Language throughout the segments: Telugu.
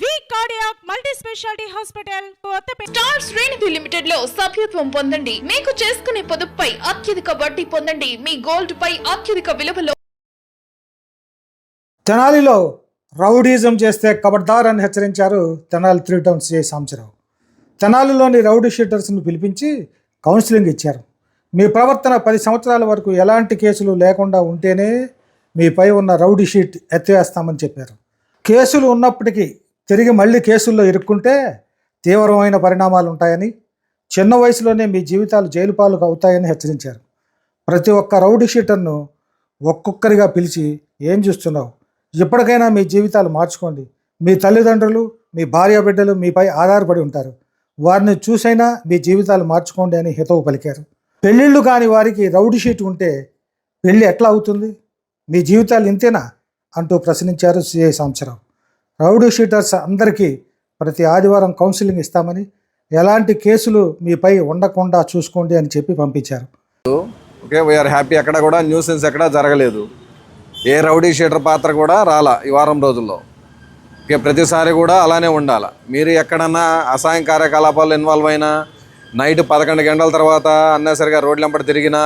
V cardiac multi speciality hospital Kothapeta star Srenidhi లిమిటెడ్లో సభ్యత్వం పొందండి. మీకు చేసుకునే పొదుపుపై అత్యధిక వడ్డీ పొందండి. మీ గోల్డ్ పై అత్యధిక విలువలో తెనాలిలో రౌడీజం చేస్తే కబడ్దార్ అని హెచ్చరించారు Tenali three town CI Sambasivarao. తెనాలిలోని rowdy షీటర్స్ను పిలిపించి కౌన్సిలింగ్ ఇచ్చారు. మీ ప్రవర్తన పది సంవత్సరాల వరకు ఎలాంటి కేసులు లేకుండా ఉంటేనే మీపై ఉన్న రౌడీ షీట్ ఎత్తివేస్తామని చెప్పారు. కేసులు ఉన్నప్పటికీ తిరిగి మళ్ళీ కేసుల్లో ఇరుక్కుంటే తీవ్రమైన పరిణామాలు ఉంటాయని చిన్న వయసులోనే మీ జీవితాలు జైలు పాలు అవుతాయని హెచ్చరించారు. ప్రతి ఒక్క రౌడీ షీటర్ను ఒక్కొక్కరిగా పిలిచి ఏం చూస్తున్నావు? ఎప్పటికైనా మీ జీవితాలు మార్చుకోండి. మీ తల్లిదండ్రులు మీ భార్య బిడ్డలు మీపై ఆధారపడి ఉంటారు. వారిని చూసైనా మీ జీవితాలు మార్చుకోండి అని హితవు పలికారు. పెళ్ళిళ్ళు కాని వారికి రౌడీ షీట్ ఉంటే పెళ్ళి ఎట్లా అవుతుంది? మీ జీవితాలు ఇంతేనా? అంటూ ప్రశ్నించారు సిఐ సంవత్సరం రౌడీ షీటర్స్ అందరికీ ప్రతి ఆదివారం కౌన్సిలింగ్ ఇస్తామని ఎలాంటి కేసులు మీపై ఉండకుండా చూసుకోండి అని చెప్పి పంపించారు. ఓకే వీఆర్ హ్యాపీ ఎక్కడ కూడా న్యూసెన్స్ ఎక్కడ జరగలేదు. ఏ రౌడీ షీటర్ పాత్ర కూడా రాలా ఈ వారం రోజుల్లో. ఓకే ప్రతిసారి కూడా అలానే ఉండాలి. మీరు ఎక్కడన్నా అసాయం కార్యకలాపాలు ఇన్వాల్వ్ అయినా నైట్ పదకొండు గంటల తర్వాత అన్నసరిగా రోడ్ల వెంబడి తిరిగినా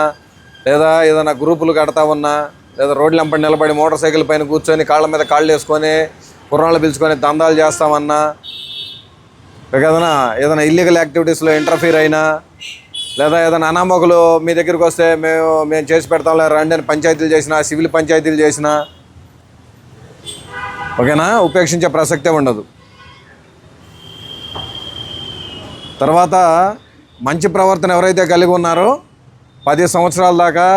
లేదా ఏదైనా గ్రూపులు కడతా ఉన్నా లేదా రోడ్ల వెంబడి నిలబడి మోటార్ సైకిల్ పైన కూర్చొని కాళ్ళ మీద కాళ్ళు వేసుకొని కుర్రాళ్ళు పిలుచుకొని దందాలు చేస్తామన్నా? ఏదైనా ఏదైనా ఇల్లీగల్ యాక్టివిటీస్లో ఇంటర్ఫీర్ అయినా? లేదా ఏదైనా అనామకులు మీ దగ్గరికి వస్తే మేము మేము చేసి పెడతాం లేదా రండి అని పంచాయతీలు చేసినా సివిల్ పంచాయతీలు చేసినా? ఓకేనా? ఉపేక్షించే ప్రసక్తే ఉండదు. తర్వాత మంచి ప్రవర్తన ఎవరైతే కలిగి ఉన్నారో పది సంవత్సరాల దాకా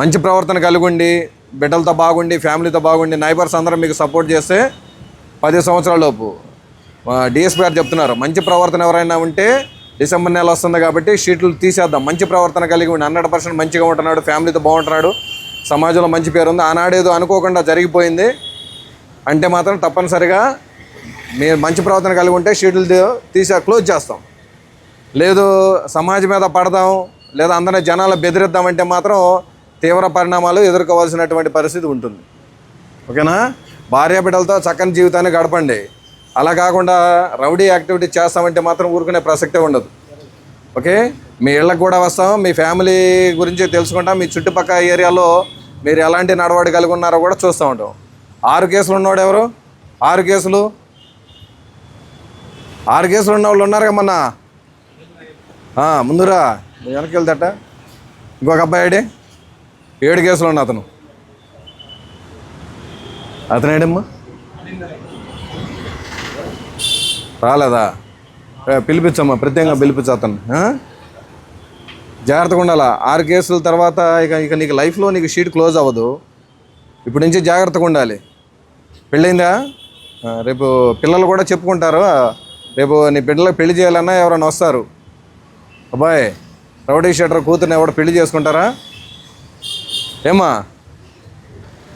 మంచి ప్రవర్తన కలిగి ఉండి బిడ్డలతో బాగుండి ఫ్యామిలీతో బాగుండి నైబర్స్ అందరం మీకు సపోర్ట్ చేస్తే పది సంవత్సరాల లోపు. డిఎస్పీ గారు చెప్తున్నారు మంచి ప్రవర్తన ఎవరైనా ఉంటే డిసెంబర్ నెల వస్తుంది కాబట్టి షీట్లు తీసేద్దాం. మంచి ప్రవర్తన కలిగి ఉండి హండ్రెడ్ పర్సెంట్ మంచిగా ఉంటున్నాడు ఫ్యామిలీతో బాగుంటున్నాడు సమాజంలో మంచి పేరు ఉంది. ఆనాడేదో అనుకోకుండా జరిగిపోయింది. అంటే మాత్రం తప్పనిసరిగా మీరు మంచి ప్రవర్తన కలిగి ఉంటే షీట్లు తీసే క్లోజ్ చేస్తాం. లేదు సమాజం మీద పడదాం లేదా అందరినీ జనాలు బెదిరిద్దామంటే మాత్రం తీవ్ర పరిణామాలు ఎదుర్కోవాల్సినటువంటి పరిస్థితి ఉంటుంది. ఓకేనా? భార్య బిడ్డలతో చక్కని జీవితాన్ని గడపండి. అలా కాకుండా రౌడీ యాక్టివిటీ చేస్తామంటే మాత్రం ఊరుకునే ప్రసక్తే ఉండదు. ఓకే? మీ ఇళ్ళకు కూడా వస్తాం. మీ ఫ్యామిలీ గురించి తెలుసుకుంటాం. మీ చుట్టుపక్కల ఏరియాలో మీరు ఎలాంటి నడవడి కలిగి ఉన్నారో కూడా చూస్తూ ఉంటాం. ఆరు కేసులు ఉన్నవాడు ఎవరు? ఆరు కేసులు? ఆరు కేసులు ఉన్న వాళ్ళు ఉన్నారు కమ్మన్నా ముందురా. వెనక్కి వెళ్తాట. ఇంకొక అబ్బాయి ఏడు కేసులు ఉన్న అతను. అతనేడమ్మా? రాలేదా? పిలిపించమ్మా ప్రత్యేకంగా పిలిపించు అతను జాగ్రత్తగా ఉండాలా? ఆరు కేసుల తర్వాత ఇక ఇక నీకు లైఫ్లో నీకు షీట్ క్లోజ్ అవ్వదు. ఇప్పుడు నుంచి జాగ్రత్తగా ఉండాలి. పెళ్ళైందా? రేపు పిల్లలు కూడా చెప్పుకుంటారు. రేపు నీ బిడ్డలకు పెళ్ళి చేయాలన్నా ఎవరైనా వస్తారు. అబ్బాయి రౌడీ షీటర్ కూతుర్ని ఎవడ పెళ్ళి చేసుకుంటారా? ఏమా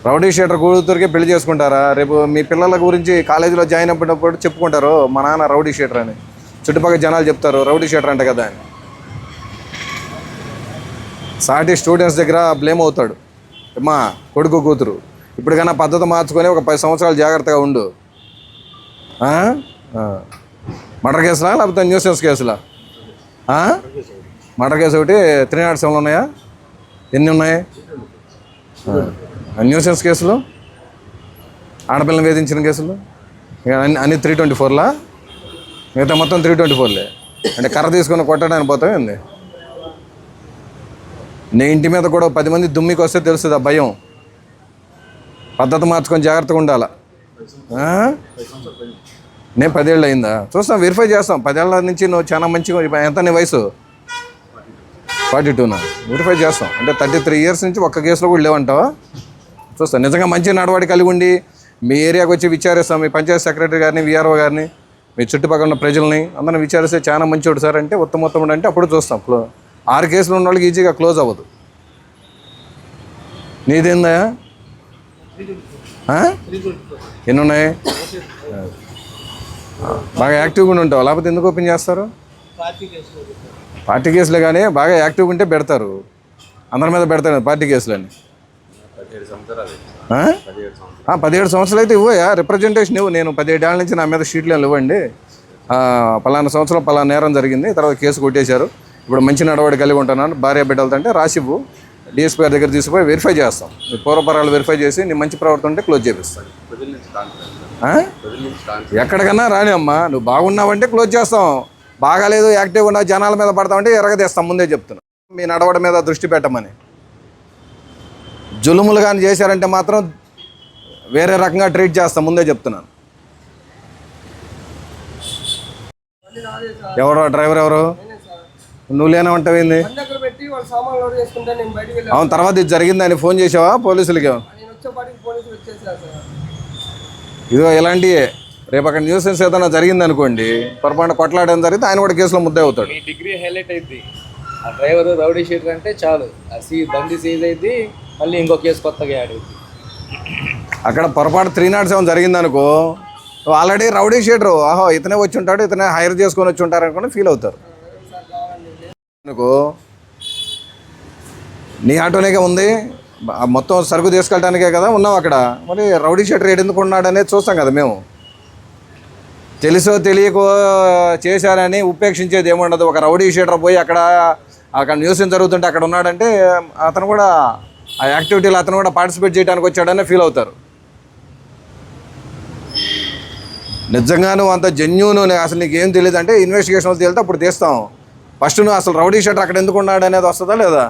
రౌడీ షీటర్ కూతురికి పెళ్ళి చేసుకుంటారా? రేపు మీ పిల్లల గురించి కాలేజీలో జాయిన్ అయినప్పుడు చెప్పుకుంటారు మా నాన్న రౌడీ షీటర్ అని. చుట్టుపక్కల జనాలు చెప్తారు రౌడీ షీటర్ అంట కదా అని. సాటి స్టూడెంట్స్ దగ్గర బ్లేమ్ అవుతాడు. అమ్మా కొడుకు కూతురు ఇప్పటికైనా పద్ధతి మార్చుకొని ఒక పది సంవత్సరాలు జాగ్రత్తగా ఉండు. మర్డర్ కేసులా లేకపోతే న్యూసెన్స్ కేసులా? మర్డర్ కేసు ఒకటి త్రీ నాట్ సెవెన్ ఉన్నాయా? ఎన్ని ఉన్నాయి? న్యూసెన్స్ కేసులు ఆడపిల్లని వేధించిన కేసులు ఇక అన్ని అన్ని త్రీ ట్వంటీ ఫోర్లా మిగతా మొత్తం త్రీ ట్వంటీ ఫోర్లే అంటే కర్ర తీసుకొని కొట్టడానికి పోతామే ఉంది నీ ఇంటి మీద కూడా పది మంది దుమ్మికి వస్తే తెలుస్తుంది ఆ భయం. పద్ధతి మార్చుకొని జాగ్రత్తగా ఉండాల? నేను పదేళ్ళు అయిందా? చూస్తాం వెరిఫై చేస్తాం. పదేళ్ళ నుంచి నువ్వు చాలా మంచిగా ఎంత నీ వయసు? ఫార్టీ టూనా నోటిఫై చేస్తాం. అంటే థర్టీ త్రీ ఇయర్స్ నుంచి ఒక్క కేసులో కూడా లేవంటావా? చూస్తాం. నిజంగా మంచి నడవడి కలిగి ఉండి మీ ఏరియాకి వచ్చి విచారిస్తాం. మీ పంచాయత్ సెక్రటరీ గారిని విఆర్ఓ గారిని మీ చుట్టుపక్కల ఉన్న ప్రజల్ని అందరిని విచారిస్తే చాలా మంచివాడు సార్. అంటే ఉత్తమ ఉత్తముడు అంటే అప్పుడు చూస్తాం. క్లో ఆరు కేసులు ఉన్న వాళ్ళకి ఈజీగా క్లోజ్ అవ్వదు. నీదేందా ఎన్ని ఉన్నాయి? బాగా యాక్టివ్గా ఉంటావు? లేకపోతే ఎందుకు ఓపెన్ చేస్తారు? పార్టీ కేసులే కానీ బాగా యాక్టివ్గా ఉంటే పెడతారు. అందరి మీద పెడతారు పార్టీ కేసులని. పదిహేడు సంవత్సరాలు అయితే ఇవ్వయా రిప్రజెంటేషన్ ఇవ్వు. నేను పదిహేడేళ్ళ నుంచి నా మీద షీట్లు ఇవ్వండి. ఆ, పలానా సంవత్సరం పలానా నేరం జరిగింది తర్వాత కేసు కొట్టేశారు. ఇప్పుడు మంచి నడవడి కలిగి ఉంటున్నాను. భార్య బిడ్డలతో అంటే రాసివ్వు డిఎస్పీ గారి దగ్గర తీసుకుపోయి వెరిఫై చేస్తాం. నీ పూర్వపరాలు వెరిఫై చేసి నీ మంచి ప్రవర్తన ఉంటే క్లోజ్ చేపిస్తాను ఆ? ఎక్కడికన్నా రాని అమ్మా నువ్వు బాగున్నావంటే క్లోజ్ చేస్తాం. బాగాలేదు యాక్టివ్ ఉన్నావు జనాల మీద పడతామంటే ఎరగదీస్తాం ముందే చెప్తున్నా. మీ నడవడి మీద దృష్టి పెట్టమని. జులుములు కానీ చేశారంటే మాత్రం వేరే రకంగా ట్రీట్ చేస్తాం ముందే చెప్తున్నాను. ఎవరో డ్రైవర్ ఎవరు? నువ్వు లేనవంటావు ఏంది? అవును తర్వాత ఇది జరిగిందని ఫోన్ చేసావా పోలీసులకి? ఇదిగో ఇలాంటివే రేపు అక్కడ న్యూసెన్స్ ఏదైనా జరిగింది అనుకోండి పొరపాటు కొట్లాడడం జరిగితే ఆయన కూడా కేసులో ముద్ద అవుతాడు. మీ డిగ్రీ హైలైట్ అయింది. ఆ డ్రైవర్ రౌడీ షీటర్ అంటే చాలు. ఆ సీ బండి సీజ్ అయింది మళ్ళీ ఇంకో కేసు కొత్తగా యాడ్ అయింది. అక్కడ పొరపాటు త్రీ నాట్ సెవెన్ జరిగింది అనుకో ఆల్రెడీ రౌడీ షీటరు ఆహో ఇతనే వచ్చి ఉంటాడు ఇతనే హైర్ చేసుకొని వచ్చి ఉంటారు అనుకుని ఫీల్ అవుతారు. అనుకో నీ ఆటోనేగా ఉంది మొత్తం సరుకు తీసుకెళ్ళడానికే కదా ఉన్నావు అక్కడ. మరి రౌడీ షీటర్ ఎందుకు ఉన్నాడు అనేది చూస్తాం కదా మేము. తెలుసో తెలియకో చేశారని ఉపేక్షించేది ఏముండదు. ఒక రౌడీ షీటర్ పోయి అక్కడ అక్కడ న్యూస్ జరుగుతుంటే అక్కడ ఉన్నాడంటే అతను కూడా ఆ యాక్టివిటీలో అతను కూడా పార్టిసిపేట్ చేయడానికి వచ్చాడని ఫీల్ అవుతారు. నిజంగా నువ్వు అంత జెన్యున్ అసలు నీకు ఏం తెలియదు అంటే ఇన్వెస్టిగేషన్ తేలితే అప్పుడు తీస్తాం. ఫస్ట్ నువ్వు అసలు రౌడీ షీటర్ అక్కడ ఎందుకు ఉన్నాడు అనేది వస్తుందా లేదా?